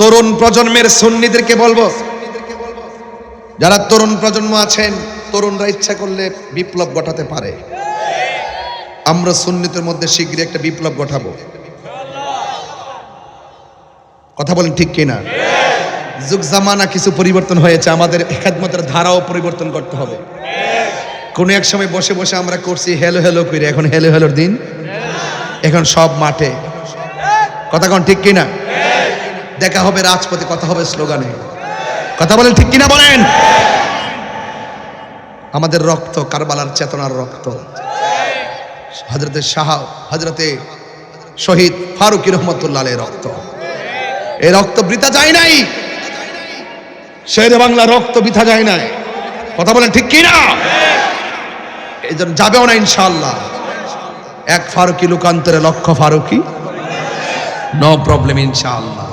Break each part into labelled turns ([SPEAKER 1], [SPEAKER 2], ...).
[SPEAKER 1] তরুণ প্রজন্মের সুন্নিদেরকে বলব, যারা তরুণ প্রজন্ম আছেন, তরুণরা ইচ্ছা করলে বিপ্লব ঘটাতে পারে। আমরা সুন্নিতের মধ্যে শীঘ্রই একটা বিপ্লব ঘটাবো। কথা বলেন ঠিক কিনা? যুগ জামানা কিছু পরিবর্তন হয়েছে, আমাদের খেদমতের ধারাও পরিবর্তন করতে হবে। কোনো এক সময় বসে বসে আমরা করছি হেলো হেলো করে এখন হেলো হেলোর দিন? এখন সব মাঠে। কথা কোন ঠিক কিনা? দেখা হবে রাজপথে, কথা হবে স্লোগানে। কথা বলেন ঠিক কিনা বলেন? আমাদের রক্ত, কারবালার চেতনার রক্ত। হজরতে শাহ হজরতে শহীদ ফারুকি রহমতুল্লাহ রক্ত। এই রক্ত বৃথা যায় নাই। শেরে বাংলা রক্ত বৃথা যায় নাই। কথা বলেন ঠিক কিনা? এই জন্য যাবেও না ইনশাল্লাহ এক ফারুকি লোকান্তরে লক্ষ ফারুকি। নো প্রবলেম ইনশাআল্লাহ।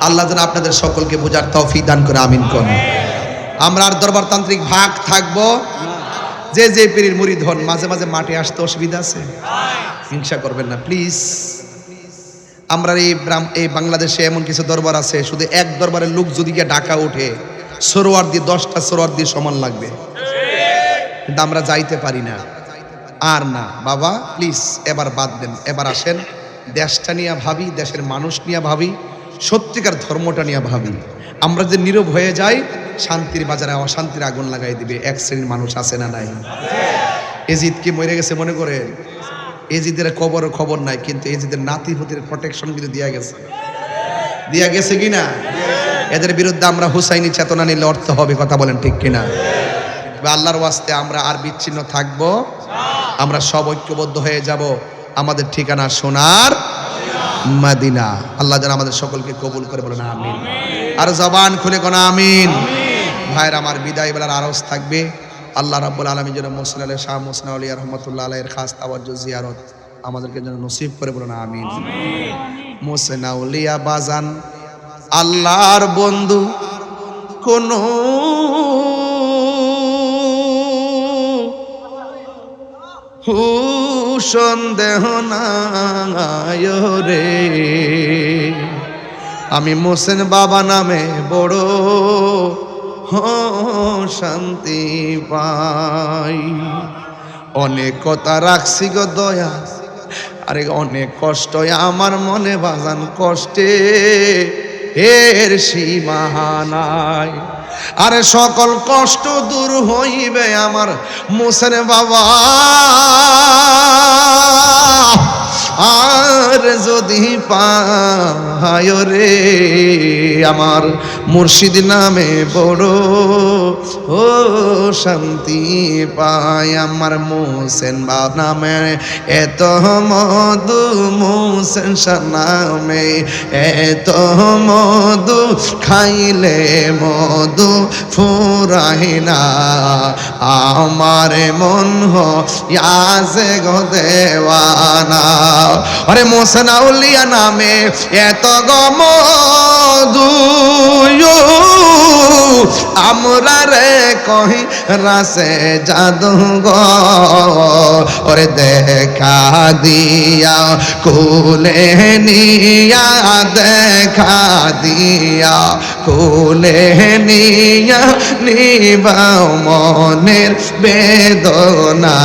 [SPEAKER 1] আল্লাহ যেন আপনাদের সকলকে বোঝার তৌফিক দান করে, আমিন করুন। আমরা আর দরবারতান্ত্রিক ভাগ থাকব। যে যে পীরের মুরিদ হন, মাঝে মাঝে মাঠে আসতে অসুবিধা আছে? হিংসা করবেন না, প্লিজ। আমরা এই এই বাংলাদেশে এমন কিছু দরবার আছে, শুধু এক দরবারের লোক যদি গিয়ে ডাকা ওঠে, সরোয়ার দিয়ে, দশটা সরোয়ার দিয়ে সমান লাগবে। কিন্তু আমরা যাইতে পারি না। আর না, বাবা, প্লিজ, এবার বাদ দেন, এবার আসেন। দেশটা নিয়ে ভাবি, দেশের মানুষ নিয়ে ভাবি। সত্যিকার ধর্মটা নিয়ে ভাবি। আমরা যে নীরব হয়ে যাই, শান্তির বাজারে অশান্তির আগুন লাগাই দিবে, এক শ্রেণির মানুষ আছে না নাই? এজিদ কি মরে গেছে মনে করে এজিদের খবর খবর নাই, কিন্তু এজিদের নাতি হুতির প্রোটেকশন কিন্তু দিয়া গেছে। দিয়া গেছে কিনা এদের বিরুদ্ধে আমরা হুসাইনি চেতনা নিলে অর্থ হবে, কথা বলেন ঠিক কিনা আল্লাহর ওয়াস্তে আমরা আর বিচ্ছিন্ন থাকব। আমরা সব ঐক্যবদ্ধ হয়ে যাব। আমাদের ঠিকানা সোনার মাদিনা। আল্লাহ যেন আমাদের সকলকে কবুল করে বলেন, আমিন। আর জবান খুলে কোন আমিন। ভাইয়ের আমার বিদায় বেলার আরজ থাকবে। আল্লাহ রাব্বুল আলমী যেন মোসিন আলী, শাহ মোসনা আলী রহমতুল্লাহ আলাইয়ের খাস তাওয়াজ্জু, জিয়ারত আমাদেরকে যেন নসিব করে বলেন, আমিন। মোসেনা উলিয়া বাজান, আল্লাহর বন্ধু কোন হু সন্দেহ নাই রে। আমি মোসেন বাবা নামে বড় শান্তি পাই। অনেক কথা রাখছি গো দয়া, আরে অনেক কষ্ট আমার মনে বাজান কষ্টে। এর সীমা নাই। আরে সকল কষ্ট দূর হইবে আমার মোসেন বাবা। যদি পায় রে আমার মুর্শিদ নামে বড়, ও শান্তি পায় আমার মোসেন বা নামে। এত মধু মোসেন নামে, এত মধু খাইলে মধু ফুরাই না। আমার মন হাসে গো দেওয়ানা। আরে মোসনাউলিয়া নামে এত গম আমরা রে কহি রাসে জাদু ওরে দেখা দিয়া কুলে নিয়া দেখা দিয়া। কুলে নিয়া নিবাও মনের বেদনা।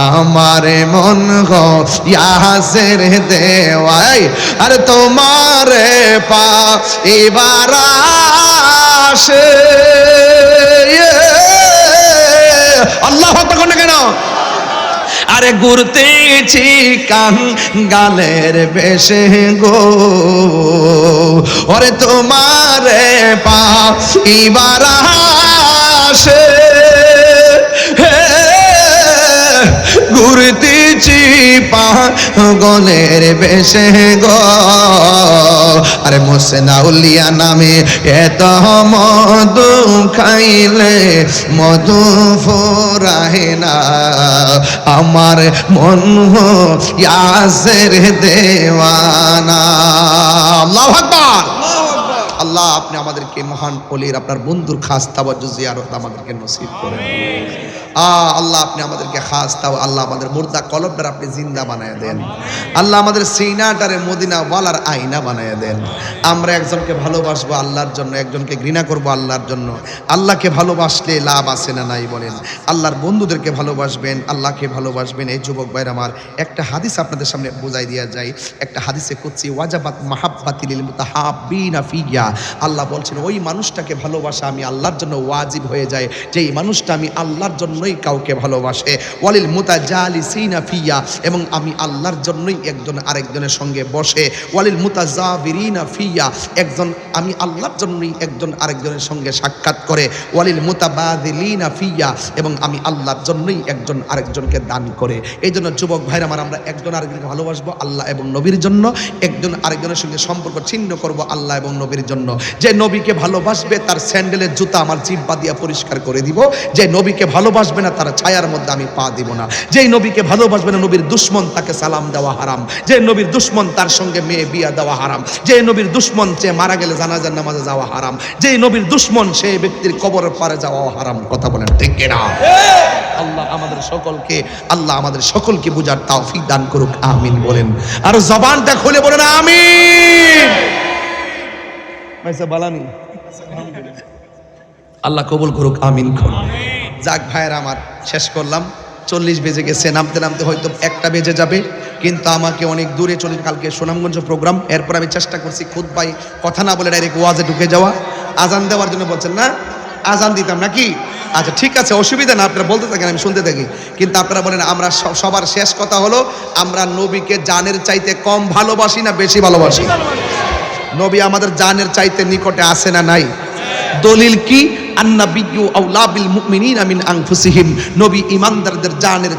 [SPEAKER 1] আমার মন গাসের দেওয়াই আর তোমার পা এবার আসে। আরে ঘুরতেছি কান গালের বেশে গো। ওরে তোমার পা আসে। হে ঘুরতেছি পাগলের বেশে গো। আরে মোসেনাউলিয়া নামে এত মধু খাইলে মধু ফোরাহে না। আমার মন ইয়াসের দেওয়ানা। আল্লাহ আল্লাহ আপনি আমাদেরকে মহান অলির আপনার বন্ধুর খাস তাবাজ্জু জিয়ারত আমাদেরকে নসিব করেন। আ আল্লাহ আপনি আমাদেরকে খাস, তাও আল্লাহ আমাদের মুর্দা কলবটার আপনি জিন্দা বানায় দেন। আল্লাহ আমাদের সিনাটারে মদিনা ওয়ালার আইনা বানায় দেন। আমরা একজনকে ভালোবাসবো আল্লাহর জন্য, একজনকে ঘৃণা করব আল্লাহর জন্য। আল্লাহকে ভালোবাসলে লাভ আছে না নাই বলেন। আল্লাহর বন্ধুদেরকে ভালোবাসবেন, আল্লাহকে ভালোবাসবেন। এই যুবক ভাইয়ের আমার, একটা হাদিস আপনাদের সামনে বোঝাই দেওয়া যায় একটা হাদিসে করছি ওয়াজাবাত মাহাব্বাতিল মুতাহাব্বিনা ফিয়া আল্লাহ বলছেন, ওই মানুষটাকে ভালোবাসা আমি আল্লাহর জন্য ওয়াজিব হয়ে যায়। যে এই মানুষটা আমি আল্লাহর জন্যই কাউকে ভালোবাসে। ওয়ালিল মুতাজালিসিনা ফিয়া, এবং আমি আল্লাহর জন্যই একজন আরেকজনের সঙ্গে বসে। ওয়ালিল মুতাজাবিরিনা ফিয়া, একজন, আমি আল্লাহর জন্যই একজন আরেকজনের সঙ্গে সাক্ষাৎ করে। ওয়ালিল মুতাবাদিলিনা ফিয়া, এবং আমি আল্লাহর জন্যই একজন আরেকজনকে দান করে। এই জন্য যুবক ভাইরা আমার, আমরা একজন আরেকজনকে ভালোবাসবো আল্লাহ এবং নবীর জন্য। একজন আরেকজনের সঙ্গে সম্পর্ক ছিন্ন করব আল্লাহ এবং নবীর জন্য। যে নবীকে ভালোবাসবে, তার স্যান্ডেলের জুতা আমার জিব্বা দিয়া পরিষ্কার করে দিব। যে নবীকে ভালোবাসবে না, তার ছায়ার মধ্যে আমি পা দিব না। যেই নবীকে ভালোবাসবে না, নবীর দুশ্মন তাকে সালাম দেওয়া হারাম। যে নবীর দুশ্মন তার সঙ্গে মেয়ে বিয়া দেওয়া হারাম। যে নবীর দুশ্মন সে মারা গেলে জানাজার নামাজে যাওয়া হারাম। যে নবীর দুশ্মন সেই ব্যক্তির কবরের পারে যাওয়া হারাম। কথা বলেন ঠিক কিনা? আল্লাহ আমাদের সকলকে, আল্লাহ আমাদের সকলকে বুঝার তৌফিক দান করুক, আমিন বলেন। আর জবানটা খুলে বলেন, আমিন। আল্লাহ কবুল করুক, আমিন করুক। যাক ভাইয়ের আমার শেষ করলাম। চল্লিশ বেজে গেছে নামতে নামতে হয়তো একটা বেজে যাবে। কিন্তু আমাকে অনেক দূরে চলে কালকে সুনামগঞ্জ প্রোগ্রাম এরপর আমি চেষ্টা করছি খুদ ভাই কথা না বলে ডাইরেক্ট ওয়াজে ঢুকে যাওয়া। আজান দেওয়ার জন্য বলছেন না আজান দিতাম নাকি? আচ্ছা ঠিক আছে অসুবিধা না আপনারা বলতে থাকেন আমি শুনতে থাকি। কিন্তু আপনারা বলেন আমরা সবার শেষ কথা হলো আমরা নবীকে জানের চাইতে কম ভালোবাসি না বেশি ভালোবাসি? নবী আমাদের জানের চাইতে নিকটে আসে না নাই? দলিল কি? আন্নাবিয়্যু আউলাবিল মুকমিনিন আমিন আংফুসিহিম নবী ইমানদারদের জানের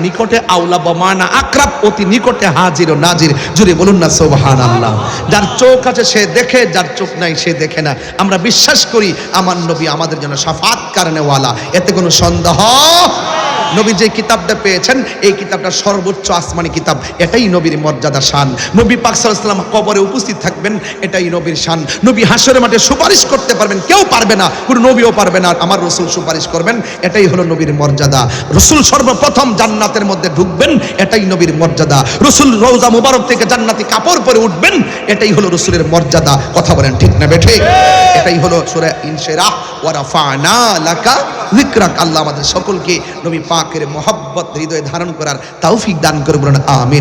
[SPEAKER 1] নিকটে আউলা বমানা আক্রাব অতি নিকটে হাজির ও নাজির। জুড়ে বলুন না, সুবহানাল্লাহ। যার চোখ আছে সে দেখে, যার চোখ নাই সে দেখে না। আমরা বিশ্বাস করি, আমার নবী আমাদের জন্য সাফাত কারণেওয়ালা। এতে কোনো সন্দেহ নবী যে কিতাবটা পেয়েছেন, এই কিতাবটা সর্বোচ্চ আসমানি কিতাব। এটাই নবীর মর্যাদা শান। নবী পাক সাল্লাম কবরে উপস্থিত থাকবেন, এটাই নবীর শান। নবী হাসরের মাঠে সুপারিশ করতে পারবেন, কেউ পারবে না, কোনো নবীও পারবে না, আমার রসুল সুপারিশ করবেন, এটাই হলো নবীর মর্যাদা। রসুল সর্বপ্রথম জান্নাতের মধ্যে ঢুকবেন, এটাই নবীর মর্যাদা। রসুল রৌজা মুবারক থেকে জান্নাতি কাপড় পরে উঠবেন, এটাই হলো রসুলের মর্যাদা। কথা বলেন ঠিক না বেঠে? এটাই হলো সূরা ইনশিরাহ ওয়া রাফা'না লাকা যিকরাক। আল্লাহ আমাদের সকলকে নবী পাকের মহব্বত হৃদয়ে ধারণ করার তৌফিক দান করবেন আমিন।